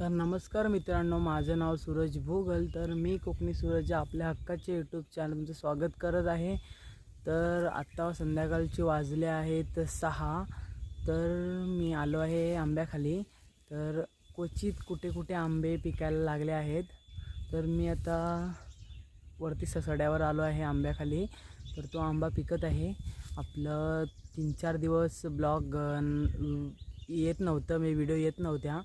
तर नमस्कार मित्रांनो माझं नाव सूरज भोगल. तर मी कोकणी सूरज आपल्या हक्काचे यूट्यूब चॅनलचं स्वागत करत आहे. तर आत्ता संध्याकाळचे वाजले आहेत सहा. तर मी आलो आहे आंब्याखाली. तर क्वचित कुठे कुठे आंबे पिकायला लागले आहेत. तर मी आता वरती ससड्यावर आलो आहे आंब्याखाली. तर तो आंबा पिकत आहे. आपलं तीन चार दिवस ब्लॉग येत नव्हतं मी व्हिडिओ येत नव्हत्या.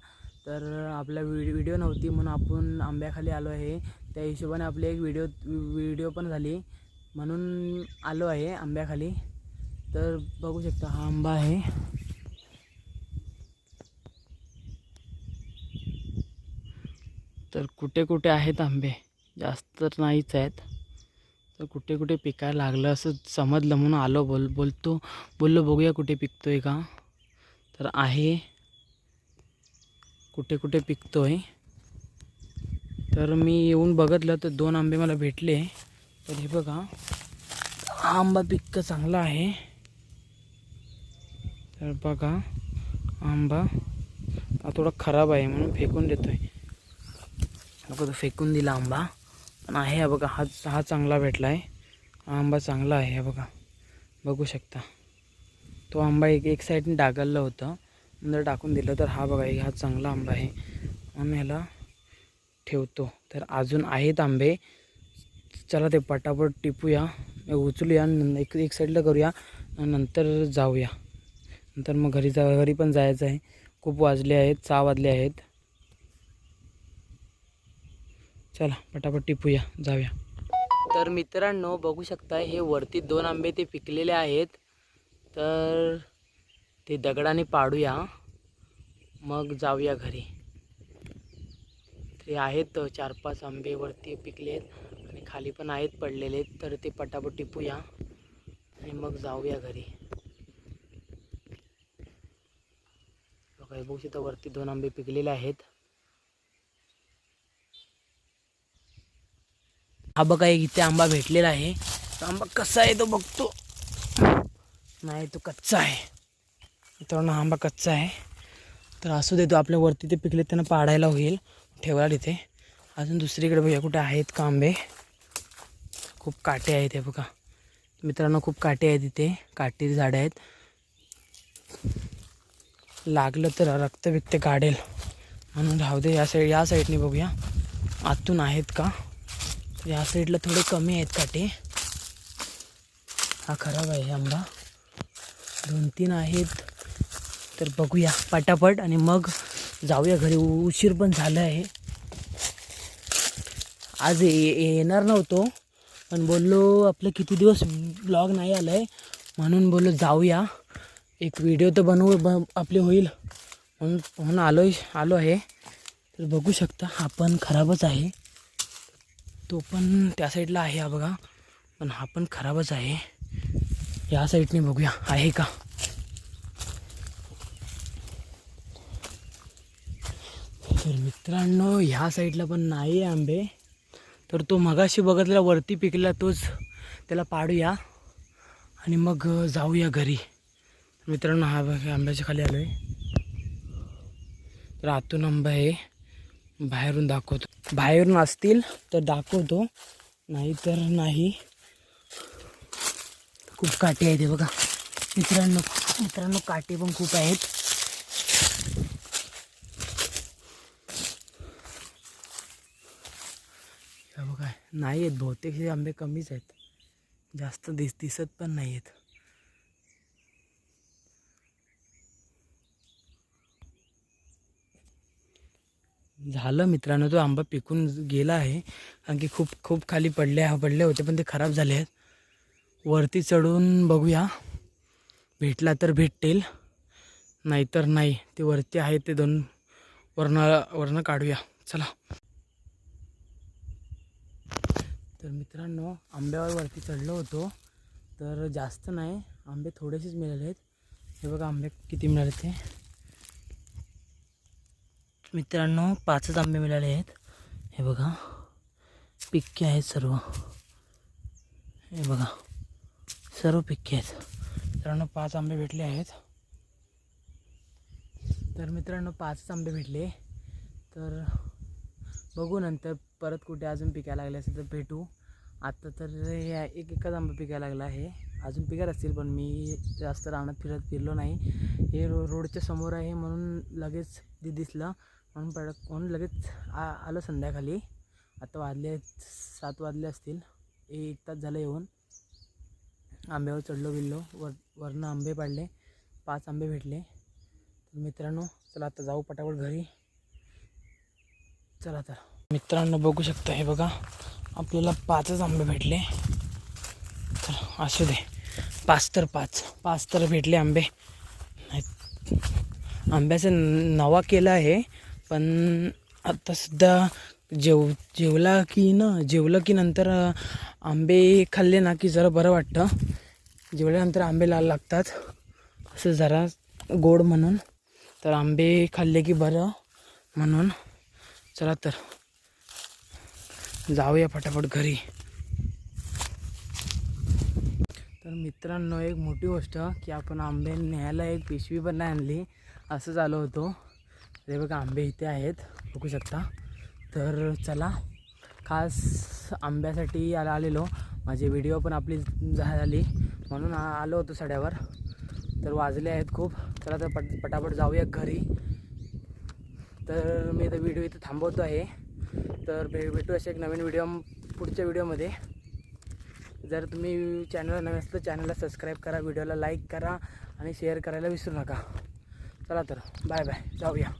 तर आपला व्हिडिओ व्हिडिओ नव्हती म्हणून आपण आंब्याखाली आलो आहे. त्या हिशोबाने आपली एक व्हिडिओ व्हिडिओ पण झाली. म्हणून आलो आहे आंब्याखाली. तर बघू शकता हा आंबा आहे. तर कुठे कुठे आहेत आंबे? जास्त तर नाहीच आहेत. तर कुठे कुठे पिकायला लागलं असं समजलं म्हणून आलो बोल बोलतो बोललो बघूया कुठे पिकतो आहे का. तर आहे कुठे कुठे पिकतो आहे तर मी येऊन बघितलं तर दोन आंबे मला भेटले. तर हे बघा हा आंबा पिक्क चांगला आहे. तर बघा आंबा हा थोडा खराब आहे म्हणून फेकून देतोय. बघा तो फेकून दिला आंबा. पण आहे हा बघा हा हा चांगला भेटला आहे हा आंबा चांगला आहे बघा. बघू शकता. तो आंबा एक एक साईडने डागललं होतं. जर टाकून दिलं तर हा बघा हा चांगला आंबा आहे. आम्ही ह्याला ठेवतो. तर अजून आहेत आंबे. चला ते पटापट टिपूया. उचलूया एक एक साईडला करूया नंतर जाऊया. नंतर मग घरी जा घरी पण जायचं आहे. खूप वाजले आहेत सहा वाजले आहेत. चला पटापट टिपूया जाऊया. तर मित्रांनो बघू शकता हे वरती दोन आंबे ते पिकलेले आहेत. तर ते दगडाने पाडूया. मग जाऊया घरी. ते आहेत चार पाच आंबे वरती पिकले आहेत आणि खाली पण आहेत पडलेले तर ते पटापट टिपूया आणि मग जाऊया घरी. बघू शकता वरती दोन आंबे पिकलेले आहेत. हा बघा एक इथे आंबा भेटलेला आहे. आंबा कसा आहे तो बघतो. नाही तो कच्चा आहे. मित्रांनो आंबा कच्चा आहे. तर असू दे तो आपल्या वरती ते पिकले त्यांना पाडायला होईल. ठेवायला तिथे अजून दुसरीकडे बघूया कुठे आहेत का आंबे खूप काटे आहेत हे बघा. मित्रांनो खूप काटे आहेत इथे. काटेरी झाडं आहेत. लागलं तर रक्त बिक्त काढेल. म्हणून राहू दे या साईड या साईडने बघूया. आतून आहेत का? तर या साईडला थोडे कमी आहेत काटे. हा खराब आहे आंबा. दोन तीन आहेत. तर बघूया पटापट आणि मग जाऊया घरी. उशीर पण झाला आहे आज ये- येणार नव्हतो. पण बोललो आपलं किती दिवस ब्लॉग नाही आलं आहे म्हणून बोललो जाऊया. एक व्हिडिओ तर बनवू ब आपले होईल. म्हणून म्हणून आलो आलो आहे. तर बघू शकता हा पण खराबच आहे. तो पण त्या साईडला आहे हा बघा. पण हा पण खराबच आहे. या साईडने बघूया. आहे का? तर मित्रांनो ह्या साईडला पण नाही आहे आंबे. तर तो मगाशी बघितलेला वरती पिकला तोच. त्याला पाडूया. आणि मग जाऊया घरी. मित्रांनो हा आंब्याच्या खाली आलो आहे तर आतून आंबा आहे. बाहेरून दाखवतो. बाहेरून असतील तर दाखवतो. नाही तर नाही. खूप काटे आहेत बघा. मित्रांनो मित्रांनो काटे पण खूप आहेत. हे काय नाही आहेत बहुतेक हे आंबे कमीच आहेत. जास्त दिस दिसत पण नाही आहेत झालं मित्रांनो तो आंबा पिकून गेला आहे. कारण की खूप खूप खाली पडले पडले होते पण ते खराब झाले आहेत. वरती चढून बघूया. भेटला तर भेटेल नाहीतर नाही. ते वरती आहे ते दोन वरनं वरनं काढूया. चला. तर मित्रांनो आंब्यावर वरती चढलो होतो. तर जास्त नाही आंबे थोडेसेच मिळाले आहेत. हे बघा आंबे किती मिळाले ते. मित्रांनो पाचच आंबे मिळाले आहेत. हे बघा पिक्के आहेत सर्व. हे बघा सर्व पिक्के आहेत. मित्रांनो पाच आंबे भेटले आहेत. तर मित्रांनो पाचच आंबे भेटले. तर बघू नंतर परत कुठे अजून पिकायला लागले असेल तर भेटू. आत्ता तर हे एक एकच आंबा पिकायला लागला आहे. अजून पिकत असतील पण मी जास्त रानात फिरत फिरलो नाही. हे रो रोडच्या समोर आहे म्हणून लगेच ते दिसलं. म्हणून पड म्हणून लगेच आ आलं संध्याकाळी. आता वाजले सात वाजले असतील. एक तास झालं येऊन. आंब्यावर चढलो बिल्लो. वर वरनं आंबे पाडले. पाच आंबे भेटले. तर मित्रांनो चला आता जाऊ पटापट घरी. चला तर. मित्रांनो बघू शकता हे बघा. आपल्याला पाचच आंबे भेटले. तर असू दे. पाच तर पाच. पाच तर भेटले आंबे. नाही आंब्याचं नवा केला आहे पण आता सुद्धा जेव जेवला की ना जेवलं की नंतर आंबे खाल्ले ना की जरा बरं वाटतं. जेवल्यानंतर आंबे लाल लागतात. असं जरा गोड म्हणून. तर आंबे खाल्ले की बरं म्हणून. चला तर. जाऊया फटाफट घरी. तर मित्रांनो एक मोठी गोष्ट की आपण आंबे न्यायला एक पिशवी पण नाही आणली. असं झालं होतो. ते बघा आंबे इथे आहेत. बघू शकता. तर चला खास आंब्यासाठी आला आलेलो. माझी व्हिडिओ पण आपली झाली. म्हणून आलो होतो सड्यावर. तर वाजले आहेत खूप. चला तर पट पटापट जाऊया घरी. तर मी तर व्हिडिओ इथे थांबवतो आहे. तर भे भेटू असे एक नवीन व्हिडिओ पुढच्या व्हिडिओमध्ये जर तुम्ही चॅनल नवीन असलं चॅनलला सबस्क्राईब करा व्हिडिओला लाईक करा आणि शेअर करायला विसरू नका. चला तर बाय बाय जाऊया.